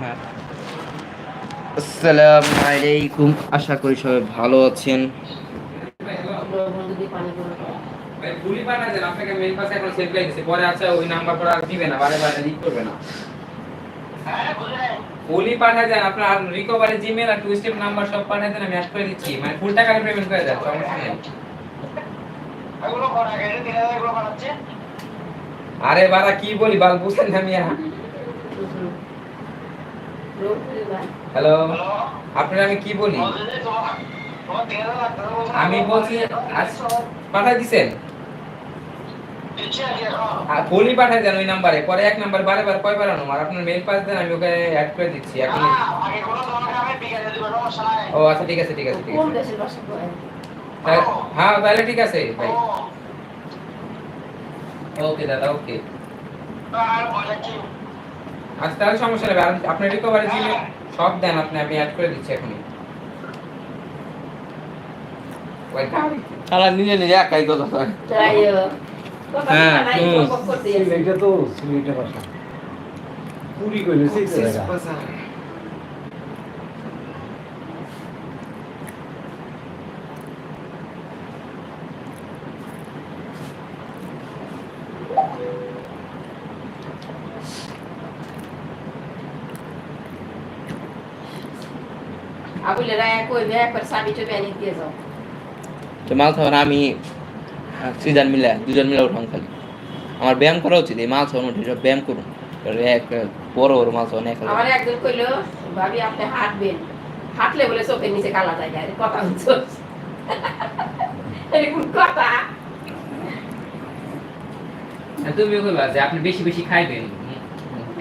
হ্যাঁ আসসালামু আলাইকুম। আশা করি সবাই ভালো আছেন। ভাই পুলি দেন। আপনাকে মেইল পাশে এখন সেভ করে দিছে পরে আছে ওই নাম্বার পরে আর দিবে না। বারে বারে লিক করবে না। পুলি পাঠা দেন। আপনার রিকভারি জিমেল আর টু স্টেপ নাম্বার সব পাঠা দেন। আমি অ্যাড করে দিচ্ছি। মানে ফুল টাকা পেমেন্ট করে দেন সমস্যা নেই। আরে বাবা কি বলি? বাল বুঝেন না মিয়া? হ্যালো আপনার আমি কি বলি? আমি বলছি পাঠাই দিছেন? আর বলি পাঠাই দেন ওই নাম্বারে। পরে এক নাম্বার বারে বারে কয় বারানো আর আপনার মেল পাস দেন, আমি ওকে অ্যাড করে দিচ্ছি। এখন ও আচ্ছা ঠিক আছে ঠিক আছে ঠিক আছে। হ্যাঁ তাহলে ঠিক আছে, ভাই। ওকে, দাদা, ওকে। আচ্ছা তাহলে সমস্যা নেই আপনার রিকভারি জিমে সব দেন আপনি আমি অ্যাড করে দিচ্ছি এখনই। তারা নিজে নিজে একাই কথা হয় হ্যাঁ, এটা তো সিলেটে ভাষা পুরি কইলে সেই জায়গা আবুলেরা এক কইবে একবার চাবি চবি দিয়ে যাও। তো মাল খাওয়ার আমি সৃজন মিলে দুজন মিলে উঠাম খালি। আমার ব্যায়াম করা উচিত এই মাল খাওয়ানো উঠে ব্যায়াম করুন। এক বড় বড় মাল খাওয়ানো এক আমার একজন কইলো ভাবি আপনি হাঁটবেন। হাঁটলে বলে চোখের নিচে কালা যায় আরে কথা হচ্ছে এরকম কথা। তুমিও কইবা যে আপনি বেশি বেশি খাইবেন।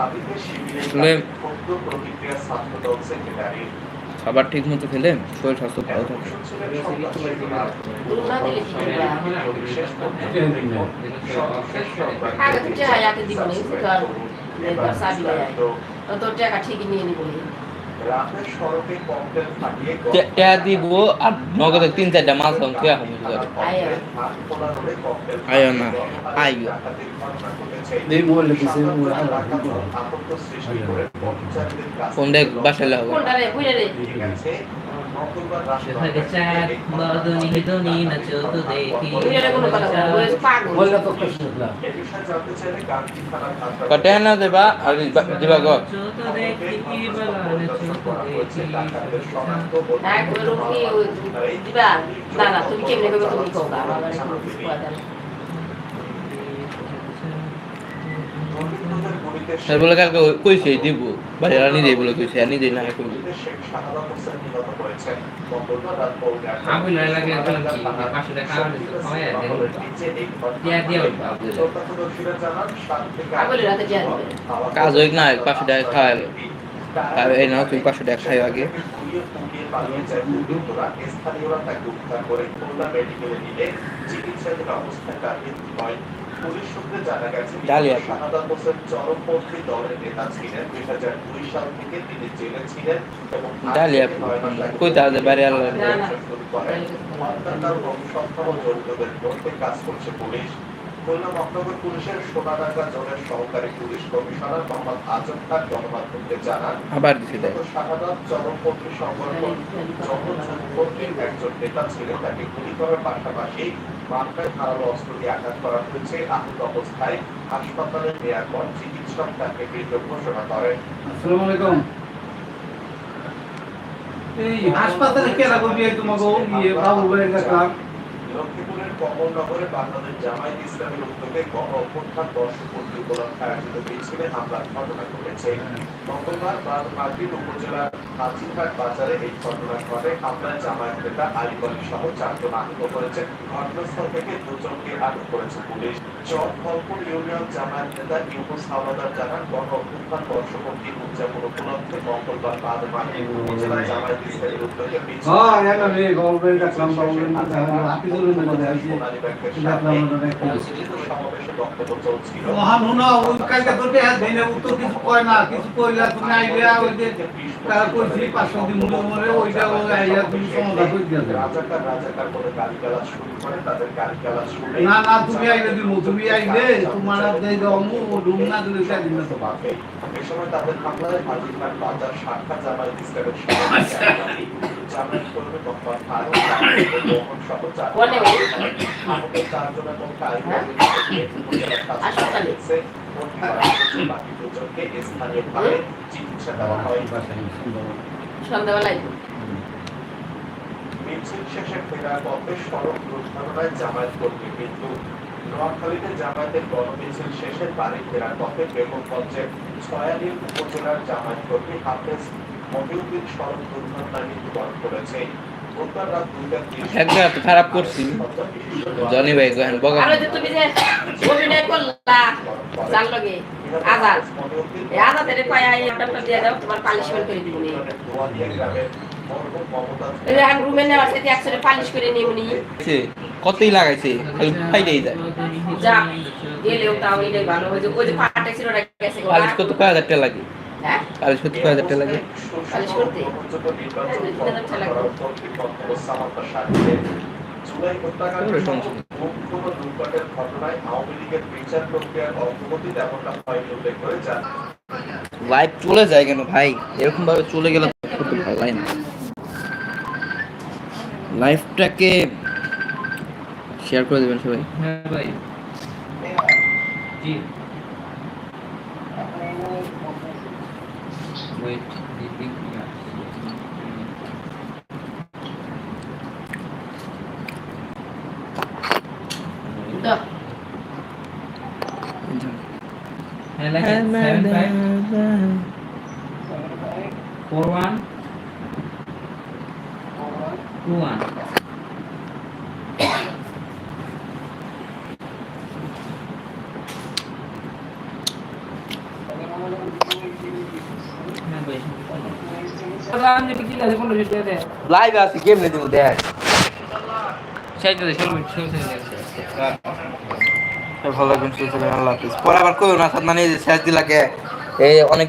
আসলে খাবার ঠিক মতো খেলে শরীর স্বাস্থ্য ভালো থাকে। আগে তো টাকা ঠিক নিয়ে নিবো। টেয়া দিব আর নগদে তিন চারটা মাল খাওয়ান খেয়া হবে আয়ো না কিছু ফোন দেখ বাসায় লাগবে কোনটা রে বুঝে রে সেখানে চাঁদ বদনি দনি নাচো তো দেখি বুঝে রে কোনো কথা বলে কটে না দেবা। আর নাচো তো দেখি বলা নাচো তো দেখি না ওই রুমকি দিবা না তুমি তুমি কালকে কইছে নিজেই বলে কইছে আর নিজেই না কইবে আমি লয় লাগে বললাম কি পাঁচশো টাকা আমার খাওয়াই দেন দিয়া দিয়া পাগলের রাতে জিয়া দিবে কাজ হইক না পাঁচশো টাকা খাওয়ালো আর এই নাও তুমি পাঁচশো টাকা খাইও আগে ডালিয়া। ডালিয়া। কই খুলনা মহানগর পুলিশের সোনাডাঙ্গা জোনের সহকারী পুলিশ কমিশনার মোহাম্মদ আজম খান গণমাধ্যমকে জানান আবার শাহাদাত চরমপন্থী সংগঠন জনপন্থীর একজন নেতা ছিলেন। তাকে গুলি করার পাশাপাশি মাথায় ধারালো অস্ত্র দিয়ে আঘাত করা হয়েছে। আহত অবস্থায় হাসপাতালে নেওয়ার পর চিকিৎসক তাকে মৃত ঘোষণা করেন। আসসালামু আলাইকুম। এই হাসপাতালে কেনা করবি তোমাকে ইয়ে বাবু ভাই দেখলাম লক্ষ্মীপুরের কমলনগরে বাংলাদেশ জামায়াত ইসলামের উদ্যোগে গণ অভ্যুত্থান বর্ষপূর্তি উপলক্ষে আয়োজিত মিছিলে হামলার ঘটনা ঘটেছে। মঙ্গলবার বাদ মাগরিব উপজেলার হাজিঘাট বাজারে এই ঘটনা ঘটে। হামলায় জামায়াত নেতা আলিম আলী সহ চারজন আহত করেছে ঘটনাস্থল থেকে দুজনকে আটক করেছে পুলিশ। চর ফলপুর ইউনিয়ন জামায়াত নেতা ইউনুস হাওলাদার জানান গণ অভ্যুত্থান বর্ষপূর্তি উদযাপন উপলক্ষে মঙ্গলবার বাদ মাগরিব উপজেলা জামায়াত ইসলামের উদ্যোগে মিছিল হ্যাঁ মহান হুনা ওই কালকে তোর দেয়া দেনে উত্তর কিছু কয় না, কিছু কইলা তুমি আইলে ওই যে তারা কইছি পাঁচশো দিন মরে মরে, ওইটা ওই আইয়া তুমি সমাধান করে দিয়া দেবে রাজাকার রাজাকার বলে গালিগালাজ শুরু করে তাদের গালিগালাজ শুনে না না, তুমি আইলে দিব, তুমি আইলে তোমার দেই দমু রুম না দিলে তাই দিন তো বাপে। এ সময় তাদের হামলায় হাজিরঘাট বাজার শাখা জামায়াত ইসলামের সভাপতি হ্যাঁ? হয় সন্ধ্যাবেলায় মিছিল শেষে ফেরার পথে সড়ক দুর্ঘটনায় জামায়াত কর্মী মৃত্যু নোয়াখালীতে জামায়াতের গণমিছিল শেষে বাড়ি ফেরার পথে বেগমগঞ্জের ছয়ালী উপজেলার জামায়াত কর্মী হাফেজ মহিউদ্দিন সড়ক দুর্ঘটনায় মৃত্যুবরণ করেছে। বুধবার রাত দুইটার ত্রিশ এক জায়গা তো খারাপ করছি। জনি ভাই গহেন বগা আর তুমি যে অভিনয় করলা যার লগে আজাদ এই আজাদের কয় আই একটা দিয়ে দাও তোমার পালিশমেন্ট করে দিব নি। এই রুমে নেওয়ার সাথে একসাথে পালিশ করে কতই লাগাইছে খালি ফাইটাই যায় যা গেলেও তাও এটাই ভালো ওই ওই যে পাটা গেছে পালিশ করতে কয় হাজার টাকা লাগে? হ্যাঁ? পালিশ করতে কয় হাজার টাকা লাগে। লাইভ চলে যায় কেন ভাই? এরকম ভাবে চলে গেলে ভালো লাগে না। লাইভটাকে শেয়ার করে দেবেন সবাই। হ্যাঁ ভাই। জি। ওয়েট দিদি দাও হ্যাঁ লেখেন seven five four one two one হ্যাঁ ভাই আমি বিক্রি আছে কোন ভিডিও দে লাইভ আছে, কেমনে দিব দেখ? ভালো লাগবেন আল্লাহ হাফিজ। পরে আবার কইও না সাদনা নিয়ে শেষ দিলাকে। এই অনেকদিন